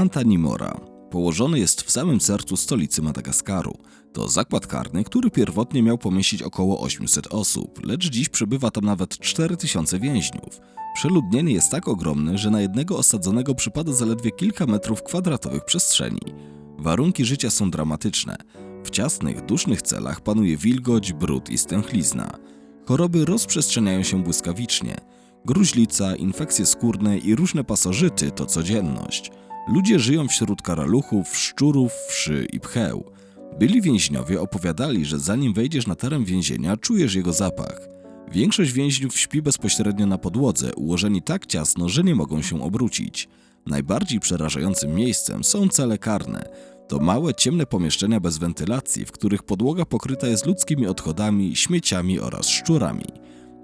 Antanimora. Położony jest w samym sercu stolicy Madagaskaru. To zakład karny, który pierwotnie miał pomieścić około 800 osób, lecz dziś przebywa tam nawet 4000 więźniów. Przeludnienie jest tak ogromne, że na jednego osadzonego przypada zaledwie kilka metrów kwadratowych przestrzeni. Warunki życia są dramatyczne. W ciasnych, dusznych celach panuje wilgoć, brud i stęchlizna. Choroby rozprzestrzeniają się błyskawicznie. Gruźlica, infekcje skórne i różne pasożyty to codzienność. Ludzie żyją wśród karaluchów, szczurów, wszy i pcheł. Byli więźniowie opowiadali, że zanim wejdziesz na teren więzienia, czujesz jego zapach. Większość więźniów śpi bezpośrednio na podłodze, ułożeni tak ciasno, że nie mogą się obrócić. Najbardziej przerażającym miejscem są cele karne. To małe, ciemne pomieszczenia bez wentylacji, w których podłoga pokryta jest ludzkimi odchodami, śmieciami oraz szczurami.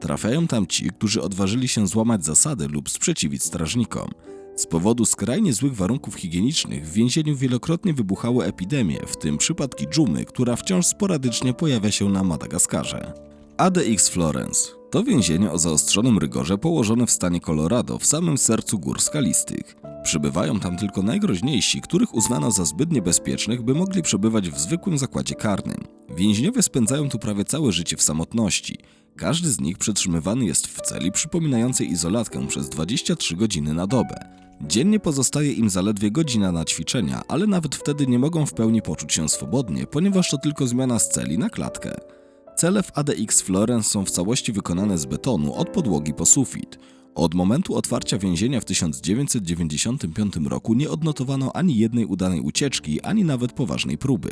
Trafiają tam ci, którzy odważyli się złamać zasady lub sprzeciwić strażnikom. Z powodu skrajnie złych warunków higienicznych w więzieniu wielokrotnie wybuchały epidemie, w tym przypadki dżumy, która wciąż sporadycznie pojawia się na Madagaskarze. ADX Florence to więzienie o zaostrzonym rygorze położone w stanie Colorado w samym sercu gór skalistych. Przybywają tam tylko najgroźniejsi, których uznano za zbyt niebezpiecznych, by mogli przebywać w zwykłym zakładzie karnym. Więźniowie spędzają tu prawie całe życie w samotności. Każdy z nich przetrzymywany jest w celi przypominającej izolatkę przez 23 godziny na dobę. Dziennie pozostaje im zaledwie godzina na ćwiczenia, ale nawet wtedy nie mogą w pełni poczuć się swobodnie, ponieważ to tylko zmiana z celi na klatkę. Cele w ADX Florence są w całości wykonane z betonu od podłogi po sufit. Od momentu otwarcia więzienia w 1995 roku nie odnotowano ani jednej udanej ucieczki, ani nawet poważnej próby.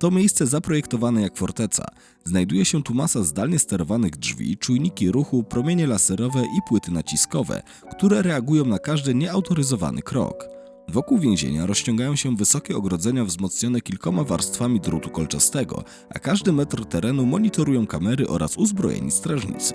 To miejsce zaprojektowane jak forteca. Znajduje się tu masa zdalnie sterowanych drzwi, czujniki ruchu, promienie laserowe i płyty naciskowe, które reagują na każdy nieautoryzowany krok. Wokół więzienia rozciągają się wysokie ogrodzenia wzmocnione kilkoma warstwami drutu kolczastego, a każdy metr terenu monitorują kamery oraz uzbrojeni strażnicy.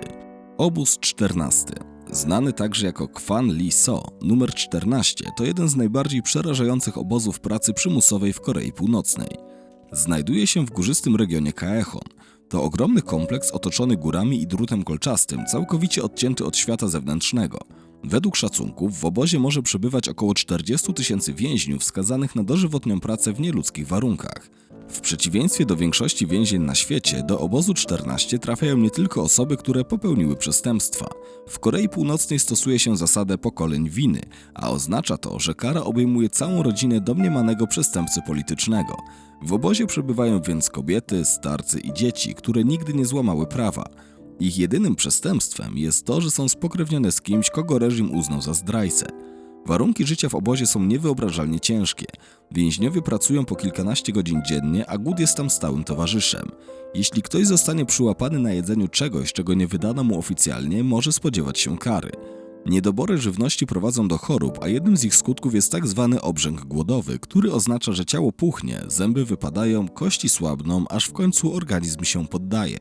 Obóz 14. Znany także jako Kwan Li So, numer 14, to jeden z najbardziej przerażających obozów pracy przymusowej w Korei Północnej. Znajduje się w górzystym regionie Kaechon. To ogromny kompleks otoczony górami i drutem kolczastym, całkowicie odcięty od świata zewnętrznego. Według szacunków w obozie może przebywać około 40 tysięcy więźniów skazanych na dożywotnią pracę w nieludzkich warunkach. W przeciwieństwie do większości więzień na świecie, do obozu 14 trafiają nie tylko osoby, które popełniły przestępstwa. W Korei Północnej stosuje się zasadę pokoleń winy, a oznacza to, że kara obejmuje całą rodzinę domniemanego przestępcy politycznego. W obozie przebywają więc kobiety, starcy i dzieci, które nigdy nie złamały prawa. Ich jedynym przestępstwem jest to, że są spokrewnione z kimś, kogo reżim uznał za zdrajcę. Warunki życia w obozie są niewyobrażalnie ciężkie. Więźniowie pracują po kilkanaście godzin dziennie, a głód jest tam stałym towarzyszem. Jeśli ktoś zostanie przyłapany na jedzeniu czegoś, czego nie wydano mu oficjalnie, może spodziewać się kary. Niedobory żywności prowadzą do chorób, a jednym z ich skutków jest tak zwany obrzęk głodowy, który oznacza, że ciało puchnie, zęby wypadają, kości słabną, aż w końcu organizm się poddaje.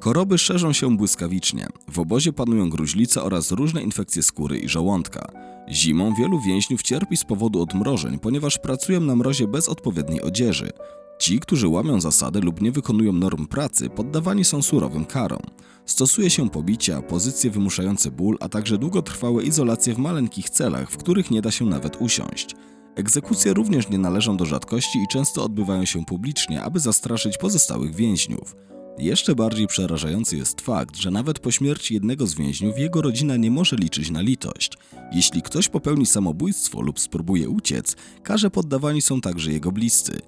Choroby szerzą się błyskawicznie. W obozie panują gruźlice oraz różne infekcje skóry i żołądka. Zimą wielu więźniów cierpi z powodu odmrożeń, ponieważ pracują na mrozie bez odpowiedniej odzieży. Ci, którzy łamią zasady lub nie wykonują norm pracy, poddawani są surowym karom. Stosuje się pobicia, pozycje wymuszające ból, a także długotrwałe izolacje w maleńkich celach, w których nie da się nawet usiąść. Egzekucje również nie należą do rzadkości i często odbywają się publicznie, aby zastraszyć pozostałych więźniów. Jeszcze bardziej przerażający jest fakt, że nawet po śmierci jednego z więźniów jego rodzina nie może liczyć na litość. Jeśli ktoś popełni samobójstwo lub spróbuje uciec, karze poddawani są także jego bliscy.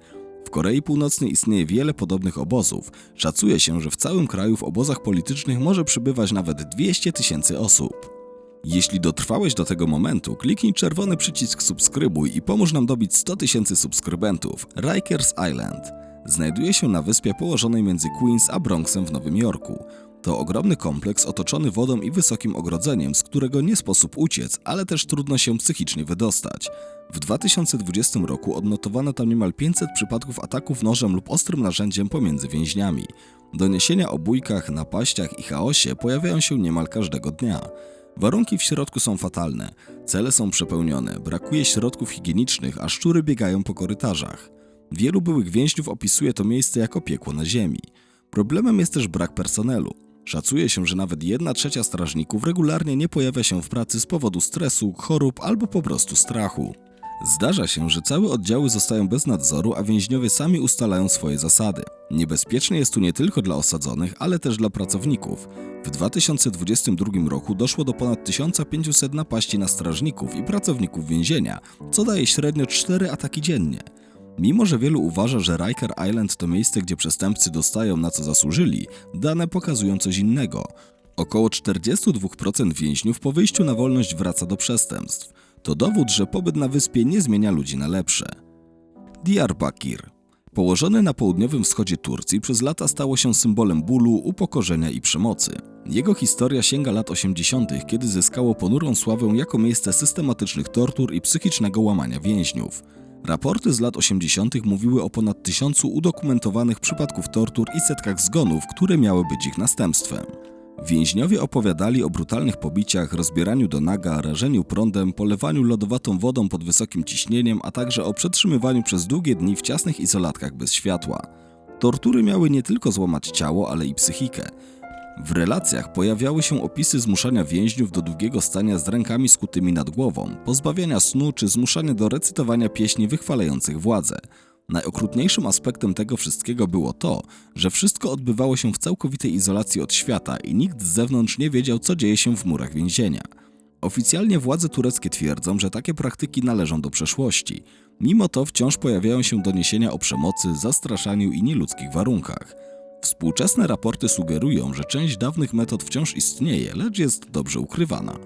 W Korei Północnej istnieje wiele podobnych obozów. Szacuje się, że w całym kraju w obozach politycznych może przybywać nawet 200 tysięcy osób. Jeśli dotrwałeś do tego momentu, kliknij czerwony przycisk subskrybuj i pomóż nam dobić 100 tysięcy subskrybentów. Rikers Island znajduje się na wyspie położonej między Queens a Bronxem w Nowym Jorku. To ogromny kompleks otoczony wodą i wysokim ogrodzeniem, z którego nie sposób uciec, ale też trudno się psychicznie wydostać. W 2020 roku odnotowano tam niemal 500 przypadków ataków nożem lub ostrym narzędziem pomiędzy więźniami. Doniesienia o bójkach, napaściach i chaosie pojawiają się niemal każdego dnia. Warunki w środku są fatalne. Cele są przepełnione, brakuje środków higienicznych, a szczury biegają po korytarzach. Wielu byłych więźniów opisuje to miejsce jako piekło na ziemi. Problemem jest też brak personelu. Szacuje się, że nawet 1 trzecia strażników regularnie nie pojawia się w pracy z powodu stresu, chorób albo po prostu strachu. Zdarza się, że całe oddziały zostają bez nadzoru, a więźniowie sami ustalają swoje zasady. Niebezpiecznie jest tu nie tylko dla osadzonych, ale też dla pracowników. W 2022 roku doszło do ponad 1500 napaści na strażników i pracowników więzienia, co daje średnio 4 ataki dziennie. Mimo, że wielu uważa, że Riker Island to miejsce, gdzie przestępcy dostają na co zasłużyli, dane pokazują coś innego. Około 42% więźniów po wyjściu na wolność wraca do przestępstw. To dowód, że pobyt na wyspie nie zmienia ludzi na lepsze. Diyarbakir. Położone na południowym wschodzie Turcji przez lata stało się symbolem bólu, upokorzenia i przemocy. Jego historia sięga lat 80., kiedy zyskało ponurą sławę jako miejsce systematycznych tortur i psychicznego łamania więźniów. Raporty z lat 80. mówiły o ponad tysiącu udokumentowanych przypadków tortur i setkach zgonów, które miały być ich następstwem. Więźniowie opowiadali o brutalnych pobiciach, rozbieraniu do naga, rażeniu prądem, polewaniu lodowatą wodą pod wysokim ciśnieniem, a także o przetrzymywaniu przez długie dni w ciasnych izolatkach bez światła. Tortury miały nie tylko złamać ciało, ale i psychikę. W relacjach pojawiały się opisy zmuszania więźniów do długiego stania z rękami skutymi nad głową, pozbawiania snu czy zmuszania do recytowania pieśni wychwalających władzę. Najokrutniejszym aspektem tego wszystkiego było to, że wszystko odbywało się w całkowitej izolacji od świata i nikt z zewnątrz nie wiedział, co dzieje się w murach więzienia. Oficjalnie władze tureckie twierdzą, że takie praktyki należą do przeszłości. Mimo to wciąż pojawiają się doniesienia o przemocy, zastraszaniu i nieludzkich warunkach. Współczesne raporty sugerują, że część dawnych metod wciąż istnieje, lecz jest dobrze ukrywana.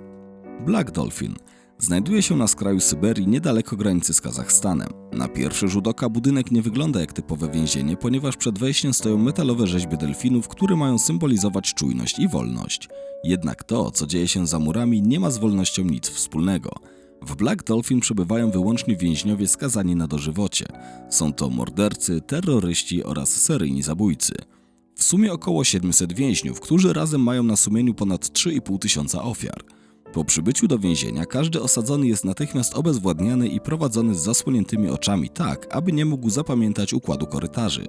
Black Dolphin znajduje się na skraju Syberii niedaleko granicy z Kazachstanem. Na pierwszy rzut oka budynek nie wygląda jak typowe więzienie, ponieważ przed wejściem stoją metalowe rzeźby delfinów, które mają symbolizować czujność i wolność. Jednak to, co dzieje się za murami, nie ma z wolnością nic wspólnego. W Black Dolphin przebywają wyłącznie więźniowie skazani na dożywocie. Są to mordercy, terroryści oraz seryjni zabójcy. W sumie około 700 więźniów, którzy razem mają na sumieniu ponad 3,5 tysiąca ofiar. Po przybyciu do więzienia każdy osadzony jest natychmiast obezwładniany i prowadzony z zasłoniętymi oczami tak, aby nie mógł zapamiętać układu korytarzy.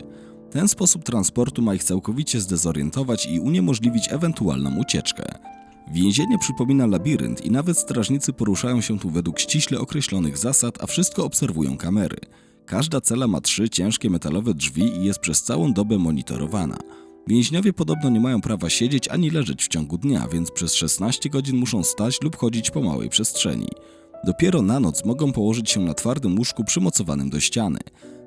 Ten sposób transportu ma ich całkowicie zdezorientować i uniemożliwić ewentualną ucieczkę. Więzienie przypomina labirynt i nawet strażnicy poruszają się tu według ściśle określonych zasad, a wszystko obserwują kamery. Każda cela ma trzy ciężkie metalowe drzwi i jest przez całą dobę monitorowana. Więźniowie podobno nie mają prawa siedzieć ani leżeć w ciągu dnia, więc przez 16 godzin muszą stać lub chodzić po małej przestrzeni. Dopiero na noc mogą położyć się na twardym łóżku przymocowanym do ściany.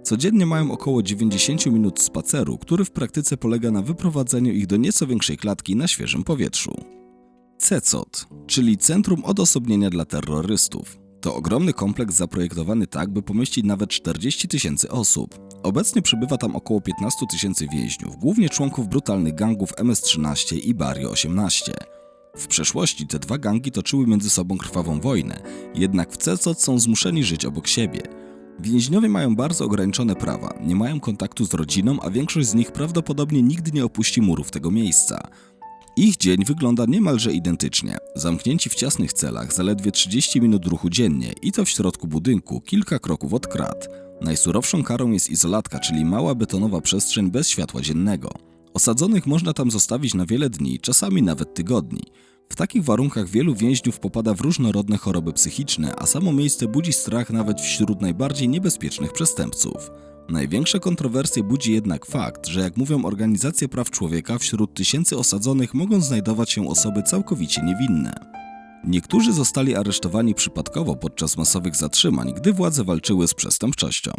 Codziennie mają około 90 minut spaceru, który w praktyce polega na wyprowadzeniu ich do nieco większej klatki na świeżym powietrzu. CECOT, czyli Centrum Odosobnienia dla Terrorystów. To ogromny kompleks zaprojektowany tak, by pomieścić nawet 40 tysięcy osób. Obecnie przebywa tam około 15 tysięcy więźniów, głównie członków brutalnych gangów MS-13 i Barrio 18. W przeszłości te dwa gangi toczyły między sobą krwawą wojnę, jednak w CECOT są zmuszeni żyć obok siebie. Więźniowie mają bardzo ograniczone prawa, nie mają kontaktu z rodziną, a większość z nich prawdopodobnie nigdy nie opuści murów tego miejsca. Ich dzień wygląda niemalże identycznie. Zamknięci w ciasnych celach, zaledwie 30 minut ruchu dziennie i to w środku budynku, kilka kroków od krat. Najsurowszą karą jest izolatka, czyli mała betonowa przestrzeń bez światła dziennego. Osadzonych można tam zostawić na wiele dni, czasami nawet tygodni. W takich warunkach wielu więźniów popada w różnorodne choroby psychiczne, a samo miejsce budzi strach nawet wśród najbardziej niebezpiecznych przestępców. Największe kontrowersje budzi jednak fakt, że jak mówią organizacje praw człowieka, wśród tysięcy osadzonych mogą znajdować się osoby całkowicie niewinne. Niektórzy zostali aresztowani przypadkowo podczas masowych zatrzymań, gdy władze walczyły z przestępczością.